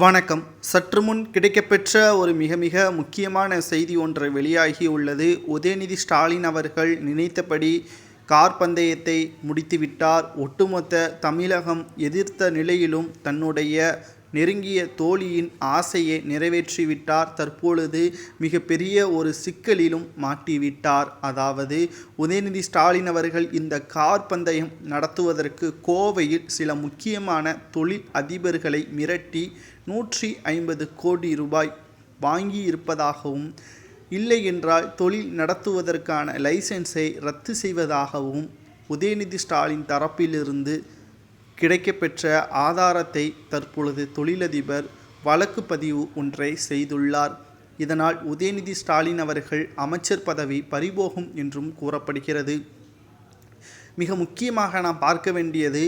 வணக்கம். சற்று முன் கிடைக்கப்பெற்ற ஒரு மிக மிக முக்கியமான செய்தி ஒன்று வெளியாகி உள்ளது. உதயநிதி ஸ்டாலின் அவர்கள் நினைத்தபடி கார் பந்தயத்தை முடித்துவிட்டார். ஒட்டுமொத்த தமிழகம் எதிர்த்த நிலையிலும் தன்னுடைய நெருங்கிய தோழியின் ஆசையை நிறைவேற்றிவிட்டார். தற்பொழுது மிகப்பெரிய ஒரு சிக்கலிலும் மாட்டிவிட்டார். அதாவது உதயநிதி ஸ்டாலின் அவர்கள் இந்த கார் பந்தயம் நடத்துவதற்கு கோவையில் சில முக்கியமான தொழில் அதிபர்களை மிரட்டி நூற்றி ஐம்பது கோடி ரூபாய் வாங்கி இருப்பதாகவும் இல்லை என்றால் தொழில் நடத்துவதற்கான லைசென்ஸை ரத்து செய்வதாகவும் உதயநிதி ஸ்டாலின் தரப்பிலிருந்து கிடைக்கப்பெற்ற ஆதாரத்தை தற்பொழுது தொழிலதிபர் வழக்கு பதிவு ஒன்றை செய்துள்ளார். இதனால் உதயநிதி ஸ்டாலின் அவர்கள் அமைச்சர் பதவி பறிபோகும் என்றும் கூறப்படுகிறது. மிக முக்கியமாக நாம் பார்க்க வேண்டியது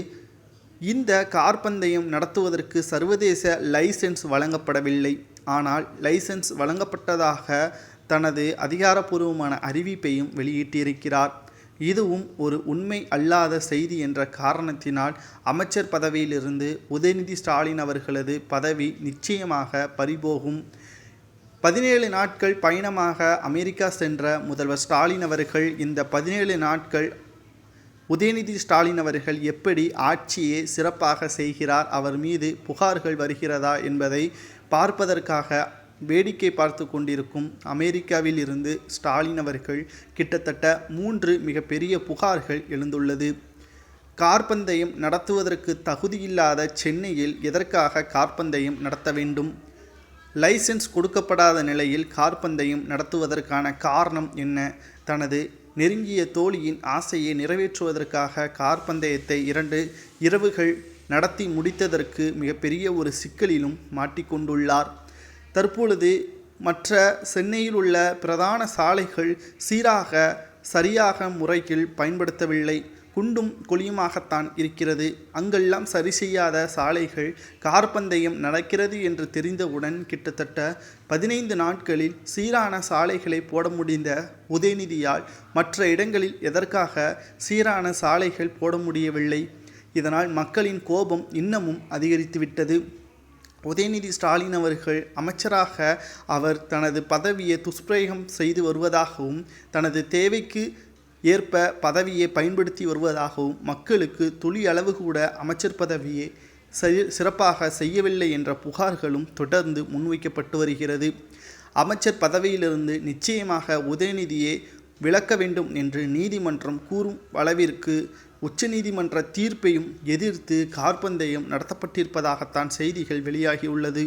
இந்த கார் பந்தயம் நடத்துவதற்கு சர்வதேச லைசென்ஸ் வழங்கப்படவில்லை. ஆனால் லைசென்ஸ் வழங்கப்பட்டதாக தனது அதிகாரப்பூர்வமான அறிவிப்பையும் வெளியிட்டிருக்கிறார். இதுவும் ஒரு உண்மை அல்லாத செய்தி என்ற காரணத்தினால் அமைச்சர் பதவியிலிருந்து உதயநிதி ஸ்டாலின் அவர்களது பதவி நிச்சயமாக பறிபோகும். பதினேழு நாட்கள் பயணமாக அமெரிக்கா சென்ற முதல்வர் ஸ்டாலின் அவர்கள் இந்த பதினேழு நாட்கள் உதயநிதி ஸ்டாலின் அவர்கள் எப்படி ஆட்சியை சிறப்பாக செய்கிறார் அவர் மீது புகார்கள் வருகிறதா என்பதை பார்ப்பதற்காக வேடிக்கை பார்த்து கொண்டிருக்கும் அமெரிக்காவில் இருந்து ஸ்டாலின் அவர்கள் கிட்டத்தட்ட மூன்று மிகப்பெரிய புகார்கள் எழுந்துள்ளது. கார்பந்தயம் நடத்துவதற்கு தகுதியில்லாத சென்னையில் எதற்காக கார்பந்தயம் நடத்த வேண்டும்? லைசன்ஸ் கொடுக்கப்படாத நிலையில் கார்பந்தயம் நடத்துவதற்கான காரணம் என்ன? தனது நெருங்கிய தோழியின் ஆசையை நிறைவேற்றுவதற்காக கார்பந்தயத்தை இரண்டு இரவுகள் நடத்தி முடித்ததற்கு மிகப்பெரிய ஒரு சிக்கலிலும் மாட்டிக்கொண்டுள்ளார். தற்பொழுது மற்ற சென்னையில் உள்ள பிரதான சாலைகள் சீராக சரியாக முறையில் பயன்படுத்தவில்லை. குண்டும் குழியுமாகத்தான் இருக்கிறது. அங்கெல்லாம் சரி செய்யாத சாலைகள் கார்பந்தயம் நடக்கிறது என்று தெரிந்தவுடன் கிட்டத்தட்ட பதினைந்து நாட்களில் சீரான சாலைகளை போட முடிந்த உதயநிதியால் மற்ற இடங்களில் எதற்காக சீரான சாலைகள் போட முடியவில்லை? இதனால் மக்களின் கோபம் இன்னமும் அதிகரித்துவிட்டது. உதயநிதி ஸ்டாலின் அவர்கள் அமைச்சராக அவர் தனது பதவியை துஷ்பிரயோகம் செய்து வருவதாகவும் தனது தேவைக்கு ஏற்ப பதவியை பயன்படுத்தி வருவதாகவும் மக்களுக்கு துளி அளவு கூட அமைச்சர் பதவியை சிறப்பாக செய்யவில்லை என்ற புகார்களும் தொடர்ந்து முன்வைக்கப்பட்டு வருகிறது. அமைச்சர் பதவியிலிருந்து நிச்சயமாக உதயநிதியை விளக்க வேண்டும் என்று நீதிமன்றம் கூறும் அளவிற்கு உச்சநீதிமன்ற தீர்ப்பையும் எதிர்த்து கார்பந்தயம் நடத்தப்பட்டிருப்பதாகத்தான் செய்திகள் வெளியாகியுள்ளது.